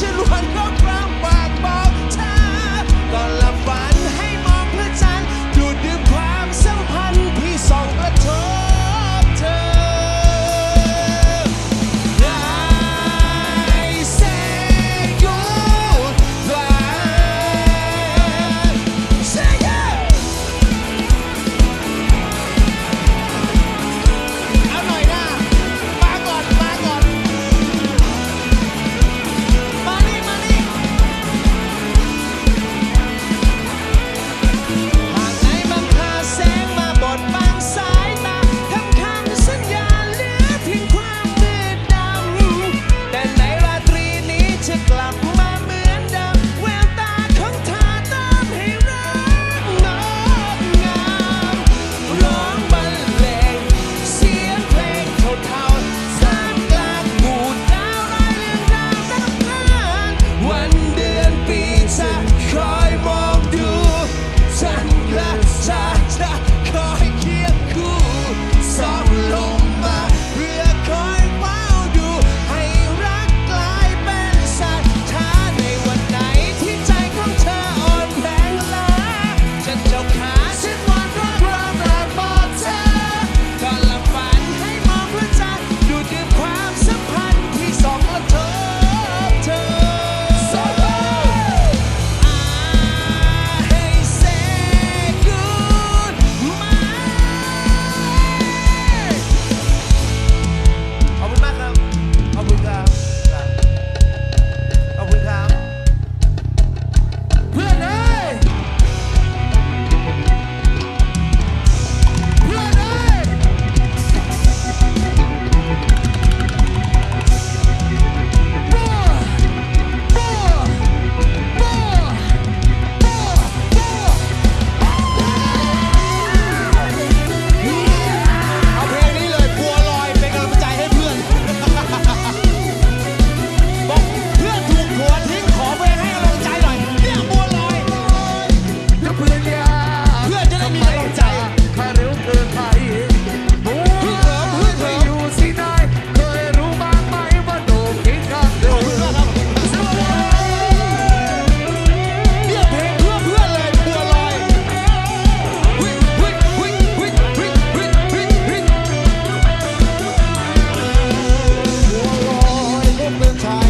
ฉันหวังก็กล้งบากเบา the time.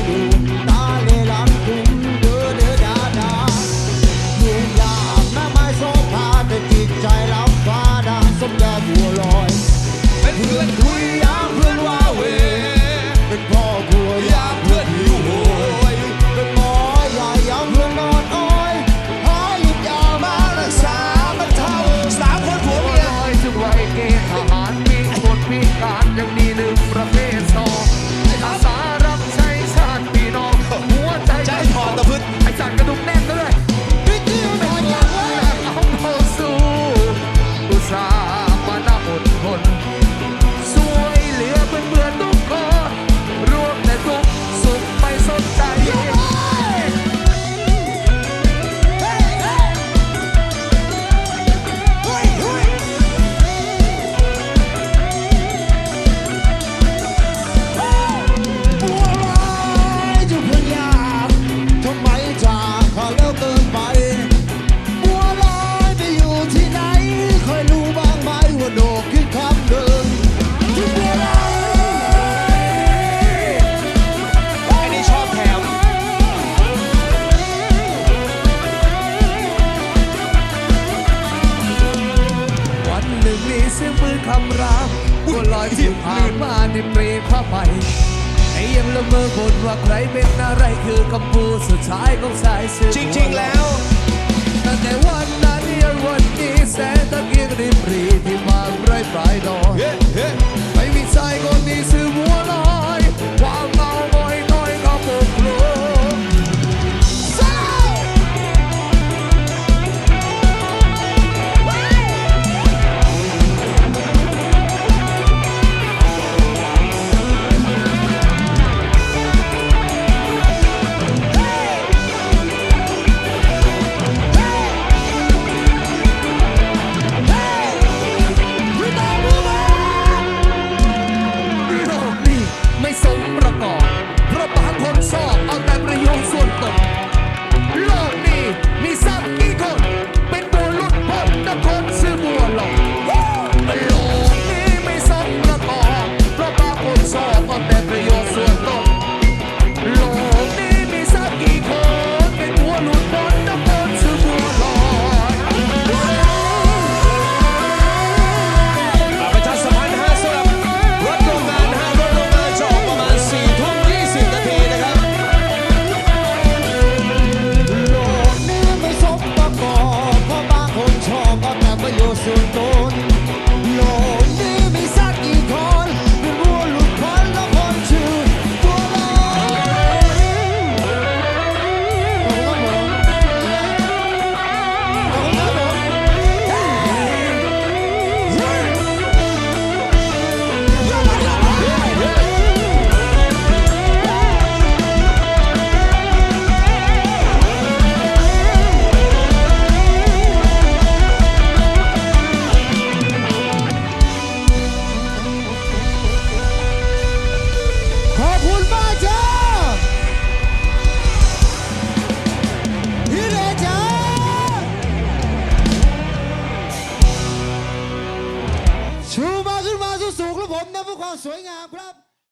เสียงปืนคำรามวัวลอยที่ผ่านมาในเปรย์ผ้าใบให้ยังละเมอบนว่าใครเป็นอะไรคือคำพูดสุดท้ายของสายเสืบจริง ๆ แล้วตั้งแต่วันนั้นยันวันนี้แสนตะกียริมรีที่มางไร้ปลายดอก